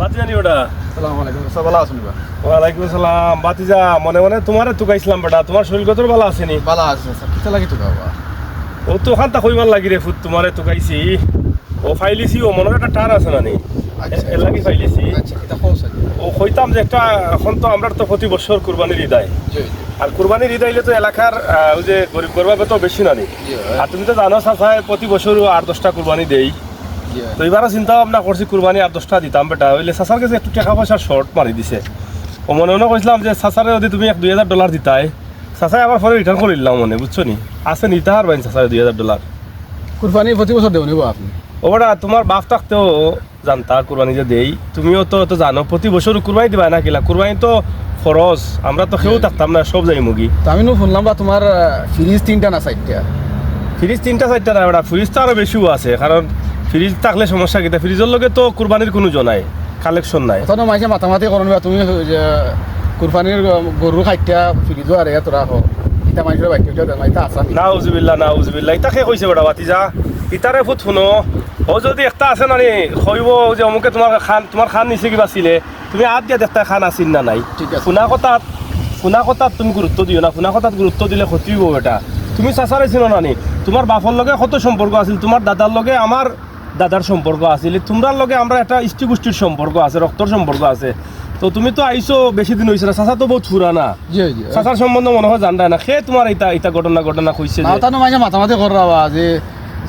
বাতি জানি ওটা ওয়ালাইকুম আসসালাম বাতিজা মনে মনে তোমারে তুকাইছিলাম বেটা। তোমার শরীর কত ভালো আছেনি ভালো আছে কিতা লাগি তো বাবা ও তো ওখান তা কইবার লাগি রে ফুট তোমারে তুকাইছি ও ফাইলিছি ও মনে একটা টার আছে না নি? আচ্ছা লাগি ফাইলিছি। আচ্ছা আছে ও কইতাম যে একটা এখন তো আমরা তো প্রতি বছর কুরবানির ঈদ আয়। আর কুরবানির ঈদ আইলে তো এলাকার ওই যে গরিব গরবাবে তো বেশি না নি? আর তুমি তো জানো সাসায় প্রতি বছর আট দশটা কুরবানি দেই। তো এবারও চিন্তা ভাবনা করছি কুরবানি আর দশটা দিতাম বেটা। ওইলে সাসার কাছে একটু টাকা পয়সা শর্ট মারি দিছে। ও মনে মনে কইছিলাম যে সাসারে যদি তুমি এক দুই হাজার ডলার দিতাই সাসাই আবার পরে রিটার্ন করে দিলাম মনে বুঝছ নি? আছে নিতে পারবেন সাসারে দুই হাজার ডলার কুরবানি প্রতি বছর দেও নিব আপনি? ও বেটা তোমার বাপ থাকতেও জানতা কুরবানি যে দেই তুমিও তো তো জানো প্রতি বছর কুরবানি দিবা না কিলা? কুরবানি তো খরচ আমরা তো কেউ থাকতাম না সব যাই মুগি। তো আমি নো শুনলাম বা তোমার ফ্রিজ তিনটা না চারটা ফ্রিজ তিনটা চারটা না বেটা ফ্রিজ তো আরও বেশিও আছে কারণ ফ্রিজ থাকলে সমস্যা কিতা ফ্রিজের লগে তো কুরবানির কোনো জনাই কালেকশন নাই। তখন মাঝে মাতামাতি করুন বা তুমি যে কুরবানির গরু খাইটা ফ্রিজও আর এত রাখো ইটা মানুষের বাইক আসা উজবিল্লা না? উজবিল্লা ইতাকে কৈছে বেটা বাতিজা ইতাৰে ফুট শুনো ও যদি একটা আছে না নি কইব যে অমুকে তোমাৰ খান তোমাৰ খান নিছে কিবা আছিলে তুমি আত দিয়া দেখতা খান আছিল না নাই। ঠিক আছে। শুনা কথাত শুনা কথাত তুমি গুৰুত্ব দিও না শুনা কথাত গুৰুত্ব দিলে ক্ষতি হ'ব বেটা। তুমি চাচাৰে চিনো না নি তোমাৰ বাপৰ লগে কত সম্পৰ্ক আছিল তোমাৰ দাদাৰ লগে আমাৰ দাদাৰ সম্পৰ্ক আছিল তোমার লগে আমরা একটা ইষ্টি গোষ্ঠীর সম্পর্ক আছে রক্তর সম্পর্ক আছে। তো তুমি তো আইছো বেশি দিন হয়েছে না চাচা তো বহুত জি চাচার সম্বন্ধে মনে হয় জানডায় না। সে তোমার ইটা এটা ঘটনা ঘটনা কইছে যে তানো মাঝে মাতামাতি করা বা যে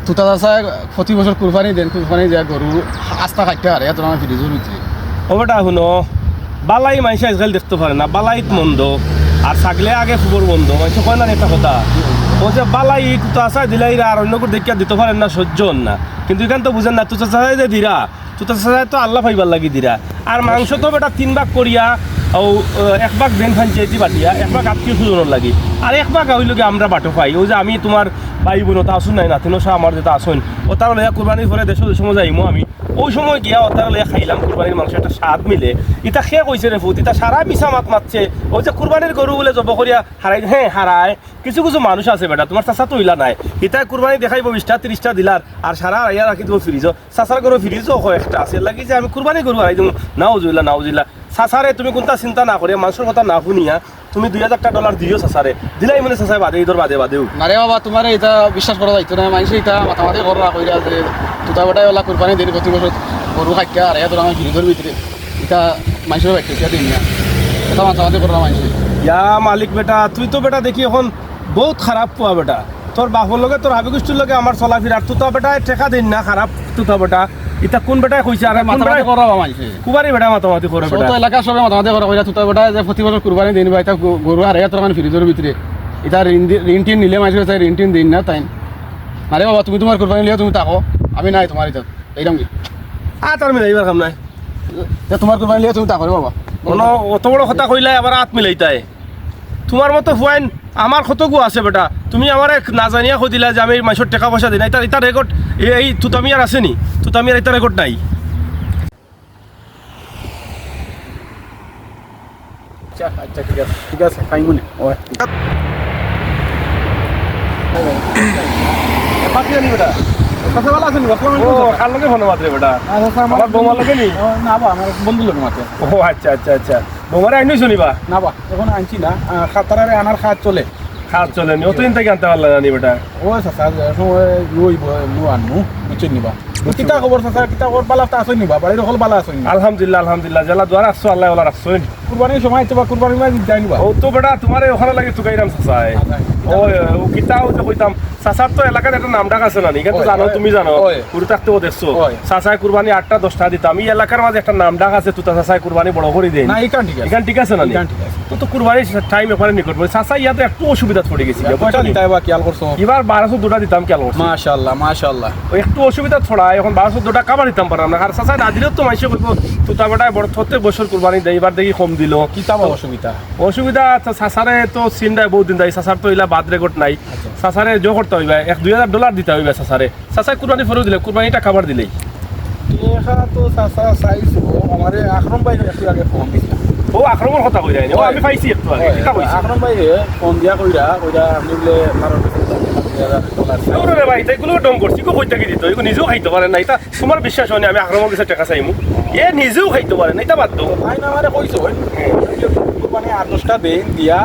তুতা দাসায় প্রতি বছর কুরবানি দেন কুরবানি দেয় গরু আস্তা খাইতে আর এত আমার ফ্রিজের ভিতরে ও বেটা শুনো। বালাই মাইসে আজকাল দেখতে পারে না বালাইত মন্দ। আর ছাগলে আগে ফুবর বন্ধ। মাইসে কয় না একটা কথা। ও যে বালাই তো আসা দিলাই আর অন্য করে দেখিয়া দিতে পারেন না সহ্য হন না। কিন্তু এখান তো বুঝেন না তুচা চাষাই যে দিরা তুচা চাষাই তো আল্লাহ ফাইবার লাগি দিরা। আর মাংস তো বেটা তিন ভাগ করিয়া, ও এক ভাগ বেন পঞ্চায়েতি বাটিয়া এক ভাগ আত্মীয় সুজনের লাগি। আর এক ভাগ হইলগে আমরা বাটো পাই ওই যে আমি তোমার ভাই বোন, ওটা আসুন নাই নাতিনো তিনশো আমার যেটা আসুন। ও তার কুরবানির পরে দেশ সময় যাইমো আমি। ওই সময় গিয়া অতার তার খাইলাম, কুরবানির মাংস, একটা স্বাদ মিলে। ইটা সে কইছে রে ভূত? ইটা সারা মিশা মাত মাতছে। ওই যে কুরবানির গরু বলে জব করিয়া হারাই হ্যাঁ হারায়। কিছু কিছু মানুষ আছে বেটা, তোমার চাষা তো নাই। ইটা কুরবানি দেখাইব বিশটা ত্রিশটা দিলার আর সারা হারাইয়া রাখি দিব ফিরিজ চাষার গরু ফ্রিজও হয় একটা আছে। লাগি যে আমি কুরবানি গরু হারাই দিব নাও জুইলা নাও জুইলা চাচারে তুমি কোনটা চিন্তা না করে মানুষের কথা না শুনিয়া তুমি দুই হাজার ডলার দিও চাচারে দিলাই মানে চাচাই বাদে ঈদর বাদে বাদেও। না বাবা তোমার এটা বিশ্বাস করা যাইতো না মানুষ এটা মাতামাতি করা কইরা যে তুতা বেটাই ওলা কুরবানি দেন প্রতি বছর গরু খাইতে আর এত আমার ফ্রিজের ভিতরে এটা মানুষের বাইক দিন না এটা মাতামাতি করা মানুষ ইয়া মালিক বেটা তুই তো বেটা দেখি এখন বহুত খারাপ পোয়া বেটা। তোর বাপর লগে তোর হাবি গোষ্ঠীর লগে আমার চলাফেরা তুই তো বেটা টেকা দিন না খারাপ তুই তো বেটা। ইটা কোন বেটাই কইছে? আর মাতামাতি বেটাই? করা মানুষ কুবারি বেটা মাতামাতি করে বেটা সব এলাকা সবাই মাতামাতি করা কইরা তুতা বেটাই যে প্রতি বছর কুরবানি দিন এটা গো- গরু আর এত আমার ফ্রিজের ভিতরে। এটা ঋণ টিন নিলে মানুষের কাছে ঋণ টিন দিন না তাই। আরে বাবা তুমি তোমার কুরবানি লিয়ে তুমি তাকো আমি নাই তোমার এটা এইরকম কি? আ তার মিলাইবার কাম নাই। তে তোমার কুরবানি লিয়ে তুমি তাকো বাবা। কোনো অত বড় কথা কইলাই আবার আত মিলাইতাই তোমার মতো ফুয়াইন আমার কত গু আছে বেটা? তুমি আমার না জানিয়া সুধিলা দিলা যে আমি মাইসর টাকা পয়সা দিই না এটা এটা রেকর্ড এই তুতামিয়ার আছে নি? তুতামিয়ার এটা রেকর্ড নাই। আচ্ছা আচ্ছা ঠিক আছে ঠিক আছে মনে ওই বাকি জানি কথা বলা আছে নি ও কার লগে ফোন মাত্রে বেটা? আমার বৌমার লগে নি না বা আমার বন্ধু লোক মাতে। ও আচ্ছা আচ্ছা আচ্ছা। বৌমারে আইনি শুনিবা? না বা এখন আনছি না। খাতারে আনার খাত চলে। খাত চলে নি। অতদিন থেকে আনতে পারলা জানি বেটা। ও চাচা সময় লইব লু আনমু। বুঝছেন নিবা কিতা খবর চাচা কিতা খবর বালা আসই নিবা বাড়ির সকল বালা নিবা আলহামদুলিল্লাহ আলহামদুলিল্লাহ। জেলা দ্বারা রাখছো আল্লাহ রাখছো কুরবানির সময় তো বা কুরবানির যাই নিবা। ও তো বেটা তোমার ওখানে লাগে তুকাইরাম চাচাই ও ও যে কইতাম চাচার তো এলাকার একটা নাম ডাক আছে না নি কিন্তু জানো তুমি জানো পুরো থাকতে ও দেখছ। চাচাই কুরবানি আটটা দশটা দিতাম। এই এলাকার মাঝে একটা নাম ডাক আছে তুতা চাচাই কুরবানি বড় করে দেয় না ইকান ঠিক আছে। এখান ঠিক আছে না তো তো কুরবানি টাইম এখানে নিকট চাচা ইয়াতে একটু অসুবিধা পড়ে গেছি। খেয়াল করছ? এবার বারোশো দুটা দিতাম কেন মাশাআল্লাহ মাশাআল্লাহ। ওই একটু অসুবিধা ছড়া এখন বারোশো দুটা কাবার দিতাম পারলাম না আর চাচা না দিলেও তো মাইসে কইব তুতা বেটায় বড় প্রত্যেক বছর কুরবানি দেয় এবার দেখি কম দিল। কি তাম অসুবিধা? অসুবিধা তো সাসারে তো চিন্তায় বহুত দিন দেয় সাসার তো ইলা বাদ রেকর্ড নাই। সাসারে জো করতে হইবা। এক দুই হাজার ডলার দিতে হইবা সাসারে। সাসায় কুরবানি ফেরত দিলে কুরবানিটা খাবার দিলেই। তো সাসা চাইছো। আমারে আখরম ভাই একটু আগে ফোন দিছিলাম ও আক্রমণ কথা কই যায়নি ও আমি পাইছি একটু আগে কিতা কইছি আক্রমণ ভাই ফোন দিয়া কইরা কইরা আপনি বলে কারণ ওরে ভাই তাইগুলো ডং করছি কো কইতা দিত? এগুলো নিজেও খাইতে পারে না এটা তোমার বিশ্বাস হয়নি আমি আক্রমণ কাছে টাকা চাইমু? এ নিজেও খাইতে পারে না এটা বাদ দাও আইন আমারে কইছো মানে আট দশটা দিন দিয়া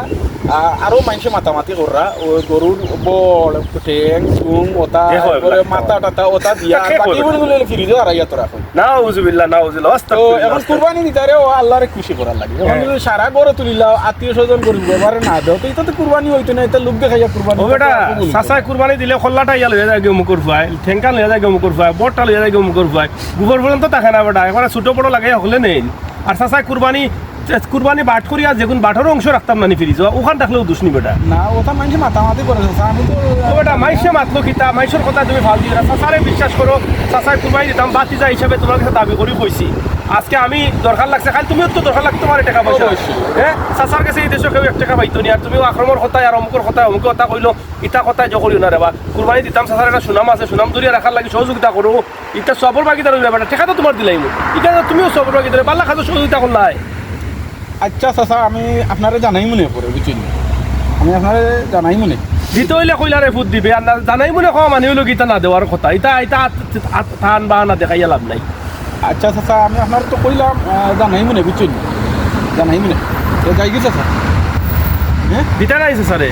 আরও মানুষে মাতামাতি কররা। ওই গরুর বল ঠেং চুং করে black মাথা টাতা ওটা দিয়া। বাকি। বলে বলে ফিরিজও আর ইয়া তোরা না উজুবিল্লাহ না উজুবিল্লাহ তো এখন কুরবানি দিতারে ও আল্লাহরে খুশি করার লাগে। এখন হ্যাঁ। যদি সারা গড়ে তুলিলা আত্মীয় স্বজন করিব এবারে না দেও তো এটা তো কুরবানি হইতো না এটা লোক দেখাইয়া কুরবানি ও বেটা চাচাই কুরবানি দিলে খল্লাটা ইয়া লইয়া যায় মুকুর ফাই ঠেঙ্কা লইয়া যায় মুকুর ফাই বটটা লইয়া যায় গেমু মুকুর ফাই গোবর পর্যন্ত থাকে না বেটা এবার ছোট বড় লাগে হলে নেই। আর চাচাই কুরবানি কুরবানি বাট করিয়া যেগুন বাটর অংশ রাখতাম না ফিরিজ ওখান থাকলেও দুষনি বেটা। না ওটা মানুষে মাতামাতি করে আমি তো বেটা মাইসে মাতলো কিতা মাইসের কথা তুমি ভালো না চাচারে বিশ্বাস করো চাচাই কুরবানি দিতাম বাতিজা হিসাবে তোমার কাছে দাবি করি কইছি আজকে আমি দরকার লাগছে খালি তুমিও তো দরকার লাগতো তোমার টাকা পয়সা। হ্যাঁ চাচার কাছে এই দেশে কেউ এক টাকা পাইতো নি আর তুমিও আক্রমণ কথায় আর অমুকের কথায় অমুকের কথা কইলো ইটা কথায় জ করিও না রে বা? কুরবানি দিতাম চাচার একটা সুনাম আছে সুনাম ধরিয়া রাখার লাগি সহযোগিতা করো ইটা সবর বাকি রইবে বেটা টাকা তো তোমার দিলাই ইটা তুমিও সবর বাকি ধরে পাল্লা খাতো সহযোগিতা করলাই আচ্ছা চাচা আমি আপনারে জানাই মনে পড়ে বুঝছেন? আমি আপনারে জানাই মনে। দিতে হইলে কইলারে ফুট দিবে আর জানাই মনে কম মানে হইল গীতা না দেওয়ার কথা। এটা এটা থান বা না দেখাইয়া লাভ নাই। আচ্ছা চাচা আমি আপনার তো কইলাম জানাই মনে বুঝছেন? জানাই মনে। যাই গেছে চাচা। হ্যাঁ? দিতে গাইছে স্যারে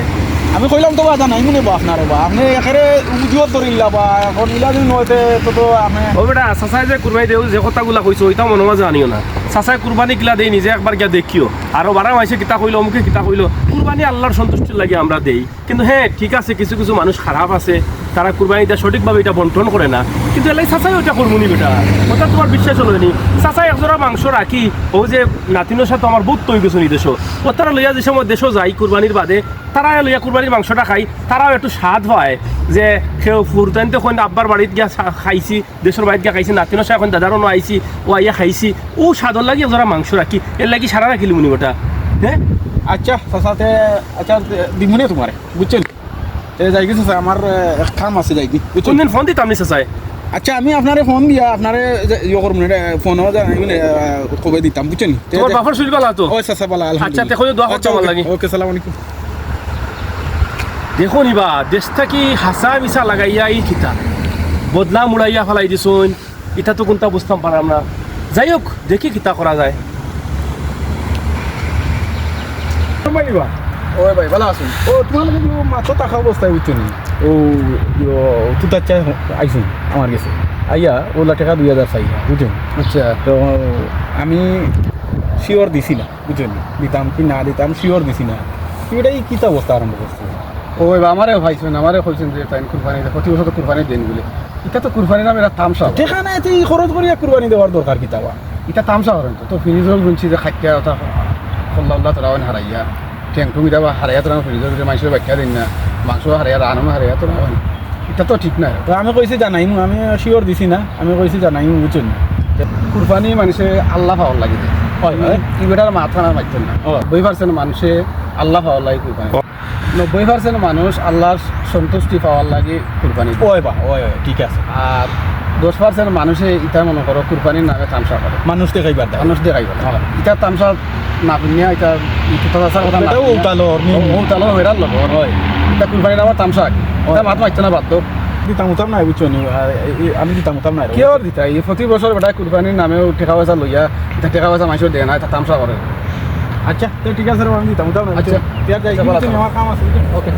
আমি কইলাম তো বা জানাই মনে বা আপনারে বা আপনি এখানে উজিও ধরিলা বা এখন ইলা দিন নয়তে তো তো আমি ও বেটা, চাচাই যে কুরবানি দেও, যে কথাগুলা কইছো ওইটা মনে মাঝে আনিও না। চাচাই কুরবানি কিলা দেই, নিজে একবার গিয়া দেখিও। আরও বারা মাইসে কিতা কইলো, অমুকে কিতা কইলো, কুরবানি আল্লাহর সন্তুষ্টির লাগে আমরা দেই। কিন্তু হ্যাঁ ঠিক আছে, কিছু কিছু মানুষ খারাপ আছে, তারা কুরবানিটা সঠিকভাবে এটা বন্টন করে না। কিন্তু এলাই চাচাই ওইটা করবনি বেটা। ওটা তোমার বিশ্বাস হলো নি? চাচাই একজোড়া মাংস রাখি ও যে নাতিনের সাথে আমার বহুত তৈরি গেছো দেশ ও তারা লইয়া যে সময় দেশও যাই কুরবানির বাদে তারা লইয়া কুরবানির মাংসটা খাই তারাও একটু স্বাদ হয় যে কেউ ফুরতানিতে এখন আব্বার বাড়িতে গিয়া খাইছি দেশের বাড়িতে গিয়া খাইছি নাতিনের সাথে এখন দাদারও আইছি ও আইয়া খাইছি ও স্বাদর লাগি যারা মাংস রাখি এর লাগি সারা রাখিলি মুনি ওটা হ্যাঁ আচ্ছা চাচাতে আচ্ছা দিমুনে তোমারে বুঝছেন যাই গেছে আমার কাম আছে যাই বুঝছেন কোনদিন ফোন দিতাম নি চাচাই? আচ্ছা আমি আপনারে ফোন দিয়া আপনারে ইয়ে করব না ফোনও জানাই মানে কবে দিতাম বুঝছেন তে- তোমার বাপর শুনবা তো? ও চাচা বলা আচ্ছা, তে কইও দোয়া করতে আমার লাগি। ওকে সালাম আলাইকুম। দেখো নিবা দেশটা কি হাসা মিশা লাগাইয়া এই কিতা। বদলা মুড়াইয়া ফেলাই দিছুন এটা তো কোনটা বুঝতাম পারাম না। যাই হোক দেখি কিতা করা যায়। ওই ভাই ভালো আছেন? ও তোমার মাত্র টাকা অবস্থায় বুঝছ নি? ও তুই আচ্ছা আইসুন আমার কাছে। আইয়া ওলা টাকা দুই হাজার চাইয়া বুঝছেন? আচ্ছা তো আমি শিওর দিছি না বুঝছেন? দিতাম কি না দিতাম শিওর দিছি না। এটাই কিতা অবস্থা আরম্ভ করছে? বা আমারে ভাইছেন আমারে কইছেন যে তাই কুরবানি দেয় প্রতি বছর তো কুরবানি দেন বলে। এটা তো কুরবানি নামে এটা তামসা দেখা নাই তুই খরচ করিয়া কুরবানি দেওয়ার দরকার কিতা এটা তামসা করেন তো। তো ফিরিজল গুনছি যে খাইয়া ওটা খল্লা উল্লা তোরা হারাইয়া। টুমিটা বা হারাইয়া তোরা ফিরিজল যে মাংসের ব্যাখ্যা দিন না মাংস হারাইয়া রানো হারাইয়া তোরা এটা তো ঠিক না তো আমি কইছি জানাইমু আমি শিওর দিছি না আমি কইছি জানাইমু বুঝছেন? কুরবানি মানুষে আল্লাহ পাওয়ার লাগে হয়, হয়। ই বেটার মাথা না মারতেন না। নব্বই পার্সেন্ট মানুষে আল্লাহ পাওয়ার লাগে কুরবানি। নব্বই পার্সেন্ট মানুষ আল্লাহর সন্তুষ্টি পাওয়ার লাগে কুরবানি। ওই বা ওই ঠিক আছে। আর দশ পার্সেন্ট মানুষে ইটা মনে করো কুরবানির নামে তামসা করে। মানুষ দেখাইবার মানুষ দেখাই করে ইটা তামসা না পিনিয়া এটা ইটা কথা না এটাও উতালো তালো হেরার লগ হয়। এটা কুরবানির তামসা আগে এটা মাত মারছে না দাও। দিতাম উতাম নাই বুঝছ আমি দিতাম উতাম নাই কিয় দিতা? এই প্রতি বছর বেটা কুরবানির নামেও টেকা পয়সা লইয়া টেকা পয়সা মাইসও দেয় না এটা তামসা করে আচ্ছা তো ঠিক আছে আমি দিতাম উতাম আচ্ছা। আচ্ছা, আমার কাম আছে ওকে